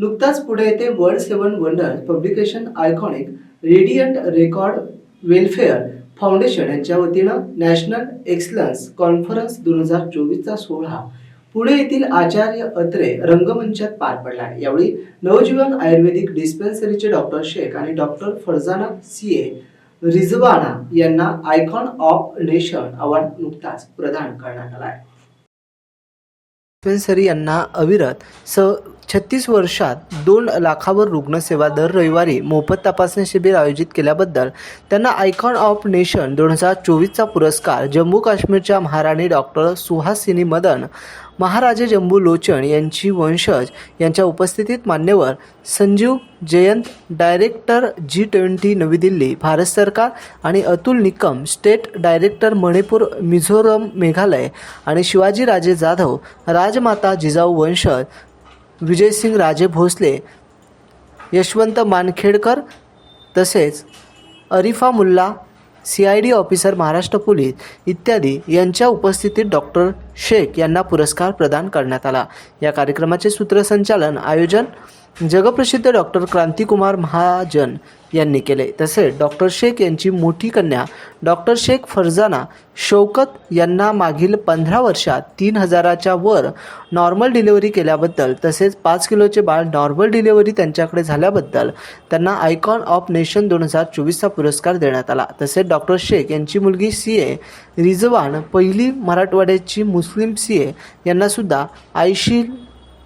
नुकताच पुढे येथे world seven wonder publication iconic radiant record welfare foundation यांच्या वतीनं नॅशनल एक्सलन्स कॉन्फरन्स दोन हजार चोवीसचा सोहळा. पुणे येथील आचार्य अत्रे रंगमंचात पार पडला यावेळी नवजीवन आयुर्वेदिक डिस्पेन्सरीचे डॉक्टर शेख आणि doctor Farzana C A Rizwana यांना आयकॉन ऑफ नेशन अवॉर्ड नुकताच प्रदान करण्यात आला आहे. डिस्पेन्सरी यांना अविरत स छत्तीस वर्षात दोन लाखावर रुग्णसेवा दर रविवारी मोफत तपासणी शिबिर आयोजित केल्याबद्दल त्यांना आयकॉन ऑफ नेशन दोन हजार चोवीसचा पुरस्कार जम्मू काश्मीरच्या महाराणी डॉक्टर सुहासिनी मदन महाराजे जम्बू लोचन यांची वंशज यांच्या उपस्थितीत मान्यवर Sanjeev Jayant director G twenty नवी दिल्ली भारत सरकार आणि अतुल निकम स्टेट डायरेक्टर मणिपूर मिझोरम मेघालय आणि शिवाजीराजे जाधव राजमाता जिजाऊ वंशज विजयसिंग राजे भोसले यशवंत मानखेडकर तसेच Arifa Mulla C I D officer Maharashtra police इत्यादी यांच्या उपस्थितीत डॉक्टर शेख यांना पुरस्कार प्रदान करण्यात आला. या कार्यक्रमाचे सूत्रसंचालन आयोजन जगप्रसिद्ध डॉक्टर क्रांतिकुमार महाजन यांनी केले. तसेच डॉक्टर शेख यांची मोठी कन्या डॉक्टर शेख फरजाना शौकत यांना मागील पंधरा वर्षात तीन हजाराच्या वर नॉर्मल डिलिव्हरी केल्याबद्दल तसेच पाच किलोचे बाळ नॉर्मल डिलिव्हरी त्यांच्याकडे झाल्याबद्दल त्यांना आयकॉन ऑफ नेशन दोन हजार चोवीसचा पुरस्कार देण्यात आला. तसेच डॉक्टर शेख यांची मुलगी सी ए रिजवान पहिली मराठवाड्याची मुस्लिम सी ए यांनासुद्धा आयशील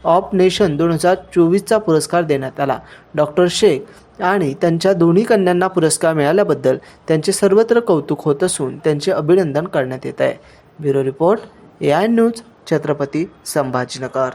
ऑफ नेशन दोन हजार चोवीसचा पुरस्कार देण्यात आला. डॉक्टर शेख आणि त्यांच्या दोन्ही कन्यांना पुरस्कार मिळाल्याबद्दल त्यांचे सर्वत्र कौतुक होत असून त्यांचे अभिनंदन करण्यात येत आहे. Bureau report A I news Chhatrapati Sambhajinagar.